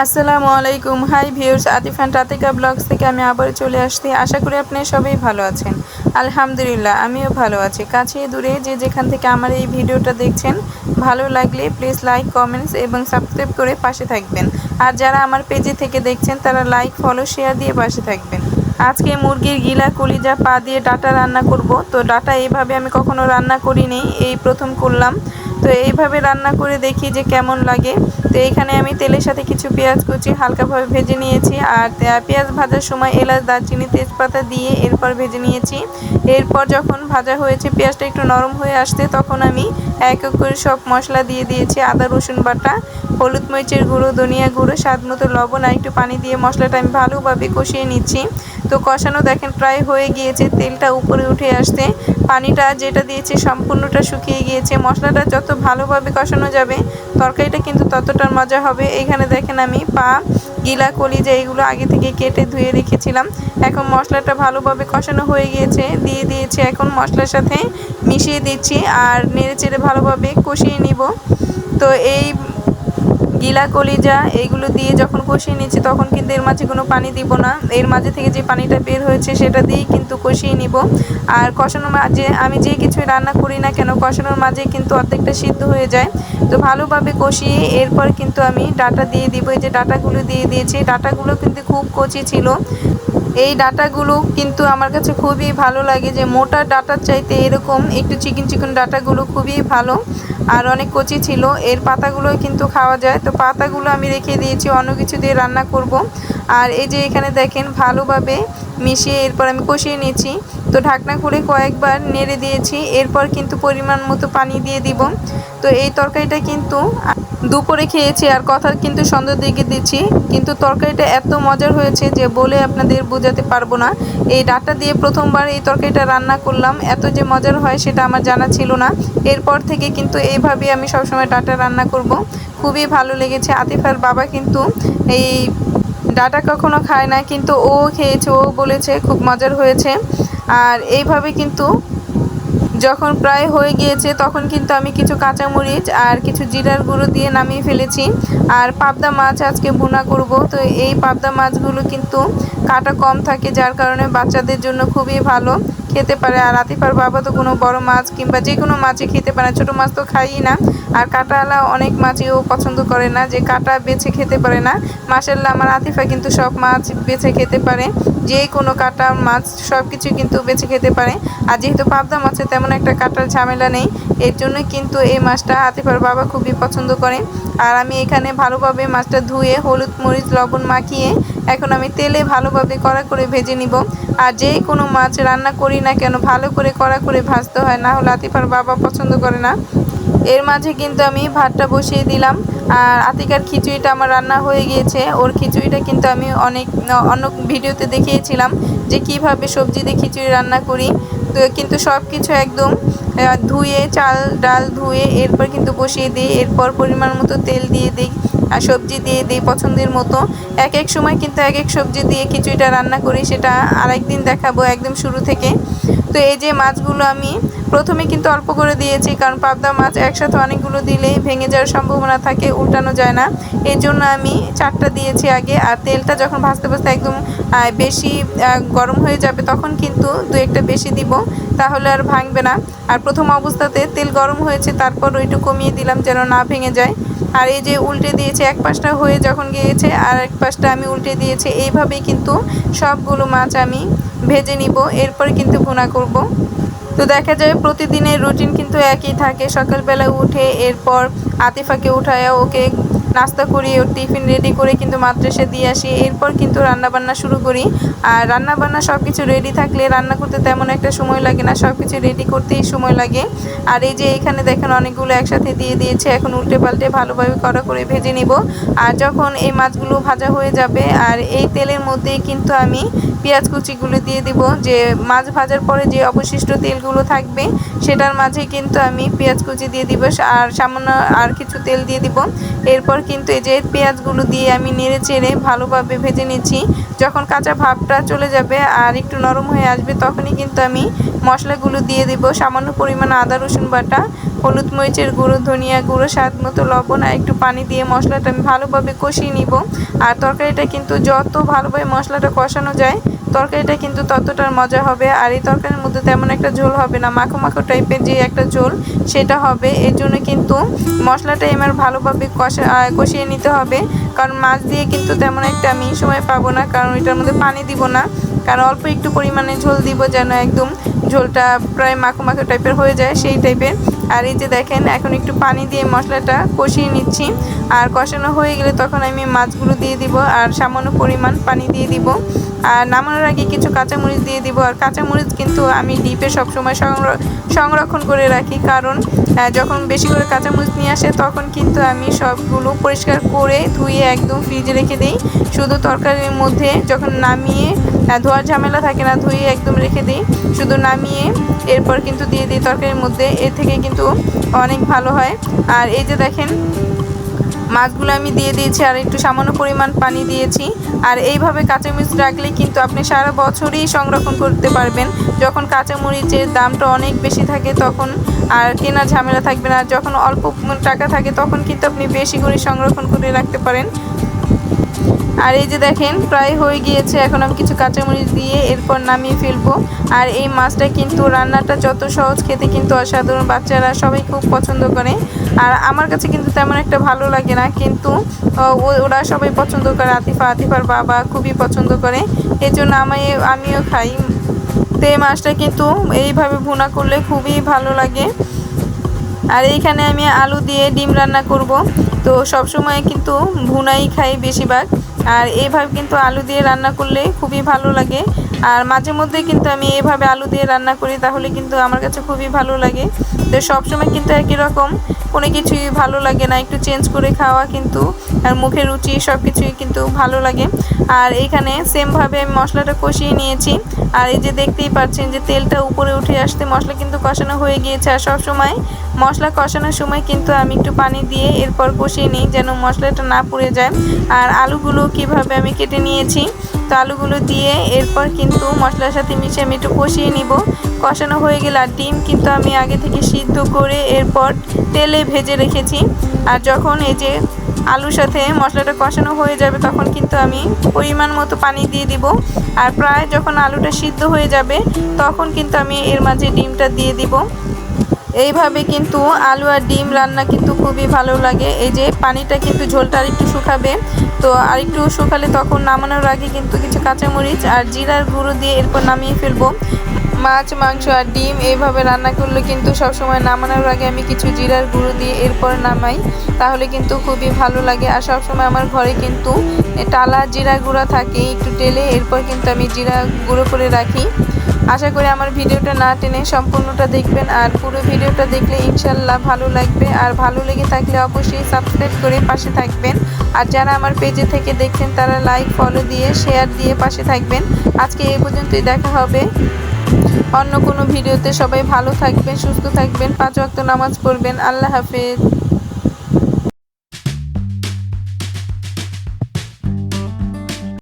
আসসালামু আলাইকুম। Hi viewers Atifan Ratika blogs থেকে আমি আবার চলে আসছি। আশা করি আপনি সবাই ভালো আছেন। আলহামদুলিল্লাহ, আমিও ভালো আছি। কাছে দূরে যে যেখান থেকে আমার এই ভিডিওটা দেখছেন, ভালো লাগলে প্লিজ লাইক কমেন্টস এবং সাবস্ক্রাইব করে পাশে থাকবেন। আর যারা আমার পেজে থেকে দেখছেন, তারা লাইক ফলো শেয়ার দিয়ে পাশে থাকবেন। আজকে মুরগির গিলা, কলিজা, পা দিয়ে ডাটা রান্না করব। তো ডাটা এইভাবে আমি কখনো রান্না করিনি, এই প্রথম করলাম। তো এইভাবে রান্না করে দেখি যে কেমন লাগে। তো এখানে আমি তেলের সাথে কিছু পেঁয়াজ কুচি হালকাভাবে ভেজে নিয়েছি আর পেঁয়াজ ভাজার সময় এলাচ, দারচিনি, তেজপাতা দিয়ে এরপর ভেজে নিয়েছি। এরপর যখন ভাজা হয়েছে, পেঁয়াজটা একটু নরম হয়ে আসতে তখন আমি এক এক করে সব মশলা দিয়ে দিয়েছি, আদা, রসুন বাটা। হলুদ মরিচের গুঁড়ো, ধনিয়া গুঁড়ো, স্বাদ মতো লবণ আর একটু পানি দিয়ে মশলাটা আমি ভালোভাবে কষিয়ে নিচ্ছি। তো কষানো দেখেন প্রায় হয়ে গিয়েছে, তেলটা উপরে উঠে আসতে পানিটা যেটা দিয়েছে সম্পূর্ণটা শুকিয়ে গিয়েছে। মশলাটা যত ভালোভাবে কষানো যাবে, তরকারিটা কিন্তু ততটা মজা হবে। এখানে দেখেন আমি পা, গিলা, কলিজা এগুলো আগে থেকে কেটে ধুয়ে রেখেছিলাম। এখন মশলাটা ভালোভাবে কষানো হয়ে গিয়েছে। দিয়ে দিয়েছি এখন মশলার সাথে মিশিয়ে দিচ্ছি আর নেড়ে চেড়ে ভালোভাবে কষিয়ে নিব। তো এই গিলা কলিজা, এইগুলো দিয়ে যখন কষিয়ে নিচ্ছি, তখন কিন্তু এর মাঝে কোনো পানি দিব না। এর মাঝে থেকে যে পানিটা বের হয়েছে, সেটা দিয়েই কিন্তু কষিয়ে নিব। আর কষানোর মাঝে আমি যে কিছুই রান্না করি না কেন, কষানোর মাঝে কিন্তু অর্ধেকটা সিদ্ধ হয়ে যায়। তো ভালোভাবে কষিয়ে এরপর কিন্তু আমি ডাটা দিয়ে দিব। এই যে ডাটাগুলো দিয়ে দিয়েছি ডাটাগুলো কিন্তু খুব কচি ছিল। এই ডাটাগুলো কিন্তু আমার কাছে খুবই ভালো লাগে যে মোটা ডাটার চাইতে এরকম একটু চিকন চিকন ডাটাগুলো খুবই ভালো। আর অনেক কচি ছিল। এর পাতাগুলো কিন্তু খাওয়া যায়। তো পাতাগুলো আমি রেখে দিয়েছি, অন্য কিছু দিয়ে রান্না করব। আর এই যে এখানে দেখেন, ভালোভাবে মিশিয়ে এরপর আমি কষিয়ে নিয়েছি। তো ঢাকনা খুলে কয়েকবার নেড়ে দিয়েছি। এরপর কিন্তু পরিমাণ মতো পানি দিয়ে দিব। তো এই তরকারিটা কিন্তু দুপুরে খেয়েছি আর কথা কিন্তু সন্ধ্যের দিকে দিচ্ছি। কিন্তু তরকারিটা এত মজার হয়েছে যে বলে আপনাদের বোঝাতে পারব না। এই ডাটা দিয়ে প্রথমবার এই তরকারিটা রান্না করলাম। এত যে মজার হয় সেটা আমার জানা ছিল না। এরপর থেকে কিন্তু এইভাবে আমি সবসময় ডাটা রান্না করব। খুবই ভালো লেগেছে। আতিফার বাবা কিন্তু এই ডাটা কখনো খায় না, কিন্তু ও খেয়েছে, ও বলেছে খুব মজার হয়েছে। আর এইভাবে কিন্তু যখন প্রায় হয়ে গিয়েছে, তখন কিন্তু আমি কিছু কাঁচামরিচ আর কিছু জিরার গুঁড়ো দিয়ে নামিয়ে ফেলেছি। আর পাবদা মাছ আজকে ভুনা করব। তো এই পাবদা মাছগুলো কিন্তু কাটা কম থাকে, যার কারণে বাচ্চাদের জন্য খুবই ভালো। খেতে পারে। আর আতিফার বাবা তো কোনো বড় মাছ কিংবা যে কোনো মাছই খেতে পারে ছোটো মাছ তো খাইই না। আর কাটাওয়ালা অনেক মাছই ও পছন্দ করে না যে কাটা বেছে খেতে পারে না। মাসাল্লাহ আমার আতিফা কিন্তু সব মাছ বেছে খেতে পারে। যে কোনো কাটা, মাছ সব কিছু কিন্তু বেছে খেতে পারে। আর যেহেতু পাবদা মাছে তেমন একটা কাটার ঝামেলা নেই। এর জন্য কিন্তু এই মাছটা আতিফার বাবা খুবই পছন্দ করে। আর আমি এখানে ভালোভাবে মাছটা ধুয়ে হলুদ মরিচ, লবণ মাখিয়ে এখন আমি তেলে ভালোভাবে কড়া করে ভেজে নিব। আর যে কোনো মাছ রান্না করি না কেন, ভালো করে কড়া করে ভাজতে হয়, না হলে আতিফার বাবা পছন্দ করে না। এর মাঝে কিন্তু আমি ভাতটা বসিয়ে দিলাম। আর আতিকার খিচুড়িটা আমার রান্না হয়ে গিয়েছে। ওর খিচুড়িটা কিন্তু আমি অনেক, অন্য ভিডিওতে দেখিয়েছিলাম যে কীভাবে সবজি দিয়ে খিচুড়ি রান্না করি। তো কিন্তু সব কিছু একদম ধুয়ে, চাল, ডাল ধুয়ে, এরপর কিন্তু বসিয়ে দিই। এরপর পরিমাণ মতো তেল দিয়ে দিই আর সবজি দিয়ে দিই পছন্দের মতো। এক এক সময় কিন্তু এক এক সবজি দিয়ে খিচুড়িটা রান্না করি, সেটা আরেকদিন দেখাবো একদম শুরু থেকে। তো এই যে মাছগুলো আমি প্রথমে কিন্তু অল্প করে দিয়েছি, কারণ পাবদা মাছ একসাথে অনেকগুলো দিলে ভেঙে যাওয়ার সম্ভাবনা থাকে, উল্টানো যায় না। এই জন্য আমি চারটা দিয়েছি আগে, আর তেলটা যখন ভাজতে ভাজতে একদম বেশি গরম হয়ে যাবে তখন কিন্তু দু একটা বেশি দিব, তাহলে আর ভাঙবে না। আর প্রথম অবস্থাতে তেল গরম হয়েছে, তারপর ওইটু কমিয়ে দিলাম যেন না ভেঙে যায়। আর এই যে উল্টে দিয়েছে, এক পাশটা হয়ে যখন গিয়েছে, আর এক পাশটা আমি উল্টে দিয়েছি, এইভাবেই কিন্তু সবগুলো মাছ আমি ভেজে নিব, এরপর কিন্তু ভুনা করব। তো দেখা যায় প্রতিদিনের রুটিন কিন্তু একই থাকে, সকালবেলা উঠে এরপর আতিফাকে উঠায় ওকে নাস্তা করি, ওর টিফিন রেডি করে কিন্তু মাদ্রাসা দিয়ে আসি। এরপর কিন্তু রান্নাবান্না শুরু করি। আর রান্নাবান্না সব কিছু রেডি থাকলে রান্না করতে তেমন একটা সময় লাগে না সব কিছু রেডি করতেই সময় লাগে। আর এই যে এখানে দেখেন অনেকগুলো একসাথে দিয়ে দিয়েছে, এখন উল্টে পাল্টে ভালোভাবে কড়া করে ভেজে নিব। আর যখন এই মাছগুলো ভাজা হয়ে যাবে, আর এই তেলের মধ্যেই কিন্তু আমি পেঁয়াজ কুচিগুলো দিয়ে দিব। যে মাছ ভাজার পরে যে অবশিষ্ট তেলগুলো থাকবে, সেটার মাঝে কিন্তু আমি পেঁয়াজ কুচি দিয়ে দিব। আর সামান্য আর কিছু তেল দিয়ে দিব। এরপর কিন্তু এই যে পেঁয়াজগুলো দিয়ে আমি নেড়ে চেড়ে ভালোভাবে ভেজে নিচ্ছি। যখন কাঁচা ভাবটা চলে যাবে আর একটু নরম হয়ে আসবে, তখনই কিন্তু আমি মশলাগুলো দিয়ে দিব। সামান্য পরিমাণ আদা, রসুন বাটা, হলুদ মরিচের গুঁড়ো, ধনিয়া গুঁড়ো, স্বাদ মতো লবণ আর একটু পানি দিয়ে মশলাটা আমি ভালোভাবে কষিয়ে নিব। আর তরকারিটা কিন্তু যত ভালোভাবে মশলাটা কষানো যায় তরকারিটা কিন্তু ততটার মজা হবে আর এই তরকারির মধ্যে তেমন একটা ঝোল হবে না, মাখো মাখো টাইপের যে একটা ঝোল সেটা হবে। এর জন্য কিন্তু মশলাটা এবার ভালোভাবে কষা কষিয়ে নিতে হবে। কারণ মাছ দিয়ে কিন্তু তেমন একটা আমি সময় পাবো না, কারণ এটার মধ্যে পানি দিব না। কারণ অল্প একটু পরিমাণে ঝোল দিব যেন একদম ঝোলটা প্রায় মাখো মাখো টাইপের হয়ে যায় সেই টাইপের আর এই যে দেখেন, এখন একটু পানি দিয়ে মশলাটা কষিয়ে নিচ্ছি। আর কষানো হয়ে গেলে তখন আমি মাছগুলো দিয়ে দিব আর সামান্য পরিমাণ পানি দিয়ে দিব। আর নামানোর আগে কিছু কাঁচামরিচ দিয়ে দিব। আর কাঁচামরিচ কিন্তু আমি ডিপে সবসময় সংরক্ষণ করে রাখি। কারণ যখন বেশি করে কাঁচামরিচ নিয়ে আসে, তখন কিন্তু আমি সবগুলো পরিষ্কার করে ধুয়ে একদম ফ্রিজে রেখে দিই। শুধু তরকারির মধ্যে যখন নামিয়ে ধোয়ার ঝামেলা থাকে না, ধুয়ে একদম রেখে দিই। শুধু নামিয়ে এরপর কিন্তু দিয়ে দিই তরকারির মধ্যে। এর থেকে কিন্তু অনেক ভালো হয়। আর এই যে দেখেন মাছগুলো আমি দিয়ে দিয়েছি আর একটু সামান্য পরিমাণ পানি দিয়েছি। আর এইভাবে কাঁচামরিচ রাখলে কিন্তু আপনি সারা বছরই সংরক্ষণ করতে পারবেন। যখন কাঁচামরিচের দামটা অনেক বেশি থাকে তখন আর কেনার ঝামেলা থাকবে না। যখন অল্প টাকা থাকে তখন কিন্তু আপনি বেশি করে সংরক্ষণ করে রাখতে পারেন। আর এই যে দেখেন, প্রায় হয়ে গিয়েছে। এখন আমি কিছু কাঁচামরিচ দিয়ে এরপর নামিয়ে ফেলব। আর এই মাছটা কিন্তু রান্নাটা যত সহজ, খেতে কিন্তু অসাধারণ। বাচ্চারা সবাই খুব পছন্দ করে। আর আমার কাছে কিন্তু তেমন একটা ভালো লাগে না, কিন্তু ওরা সবাই পছন্দ করে। আতিফা, আতিফার বাবা খুবই পছন্দ করে। এই জন্য আমি আমিও খাই। তো এই মাছটা কিন্তু এইভাবে ভুনা করলে খুবই ভালো লাগে। আর এইখানে আমি আলু দিয়ে ডিম রান্না করব। তো সবসময় কিন্তু ভুনাই খাই বেশিরভাগ। আর এইভাবে কিন্তু আলু দিয়ে রান্না করলে খুবই ভালো লাগে। আর মাঝে মধ্যে কিন্তু আমি এভাবে আলু দিয়ে রান্না করি, তাহলে কিন্তু আমার কাছে খুবই ভালো লাগে। তো সবসময় কিন্তু একই রকম, কোনো কিছুই ভালো লাগে না, একটু চেঞ্জ করে খাওয়া কিন্তু, আর মুখের রুচি সব কিছুই কিন্তু ভালো লাগে। আর এইখানে সেমভাবে আমি মশলাটা কষিয়ে নিয়েছি, আর এই যে দেখতেই পাচ্ছেন যে তেলটা উপরে উঠে আসতে মশলা কিন্তু কষানো হয়ে গিয়েছে, আর সবসময় মশলা কষানোর সময় কিন্তু আমি একটু পানি দিয়ে এরপর কষিয়ে নিই যেন মশলাটা না পুড়ে যায়। আর আলুগুলো কীভাবে আমি কেটে নিয়েছি তো আলুগুলো দিয়ে এরপর কিন্তু মশলার সাথে মিশে আমি একটু কষিয়ে নিব। কষানো হয়ে গেলে আর ডিম কিন্তু আমি আগে থেকে সিদ্ধ করে এরপর তেলে ভেজে রেখেছি। আর যখন এই যে আলুর সাথে মশলাটা কষানো হয়ে যাবে তখন কিন্তু আমি পরিমাণ মতো পানি দিয়ে দিব। আর প্রায় যখন আলুটা সিদ্ধ হয়ে যাবে তখন কিন্তু আমি এর মাঝে ডিমটা দিয়ে দিব। এইভাবে কিন্তু আলু আর ডিম রান্না কিন্তু খুবই ভালো লাগে। এই যে পানিটা কিন্তু ঝোলটা আর একটু শুকাবে। তো আর একটু শুকালে তখন নামানোর আগে কিন্তু কিছু কাঁচামরিচ আর জিরার গুঁড়ো দিয়ে এরপর নামিয়ে ফেলব। মাছ, মাংস আর ডিম এইভাবে রান্না করলে কিন্তু সবসময় নামানোর আগে আমি কিছু জিরার গুঁড়ো দিয়ে এরপর নামাই। তাহলে কিন্তু খুবই ভালো লাগে। আর সবসময় আমার ঘরে কিন্তু টালা জিরা গুঁড়া থাকে। একটু টেলে এরপর কিন্তু আমি জিরা গুঁড়ো করে রাখি। আশা করি আমার ভিডিওটা না টেনে সম্পূর্ণটা দেখবেন আর পুরো ভিডিওটা দেখলে ইনশাল্লাহ ভালো লাগবে আর ভালো লেগে থাকলে অবশ্যই সাবস্ক্রাইব করে পাশে থাকবেন। আর যারা আমার পেজে থেকে দেখছেন তারা লাইক ফলো দিয়ে শেয়ার দিয়ে পাশে থাকবেন। আজকে এই পর্যন্তই দেখা হবে। অন্য কোনো ভিডিওতে সবাই ভালো থাকবেন, সুস্থ থাকবেন, পাঁচ ওয়াক্ত নামাজ পড়বেন। আল্লাহ হাফেজ।